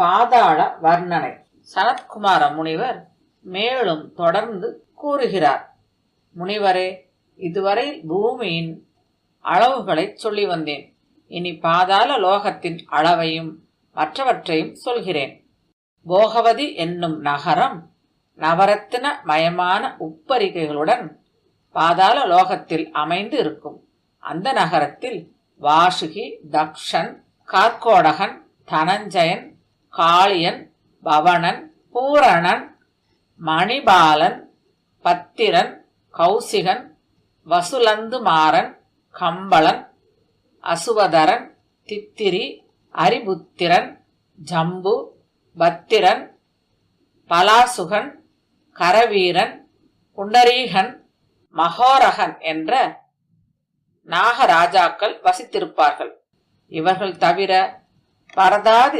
பாதாள வர்ணனை. சனத்குமார முனிவர் மேலும் தொடர்ந்து கூறுகிறார். முனிவரே இதுவரை பூமியின் அளவுகளை சொல்லி வந்தேன். இனி பாதாள லோகத்தின் அளவையும் மற்றவற்றையும் சொல்கிறேன். போகவதி என்னும் நகரம் நவரத்தின மயமான உப்பரிகைகளுடன் பாதாள லோகத்தில் அமைந்து இருக்கும் அந்த நகரத்தில் வாசுகி தக்ஷன் கார்கோடகன் தனஞ்சயன் காளியன் பவனன் பூரணன் மணிபாலன் பத்திரன் கௌசிகன் வசுலந்துமாறன் கம்பளன் அசுவதரன் தித்திரி அரிபுத்திரன் ஜம்பு பத்திரன் பலாசுகன் கரவீரன் புண்டரீகன் மகோரகன் என்ற நாகராஜாக்கள் வசித்திருப்பார்கள். இவர்கள் தவிர பரதாதி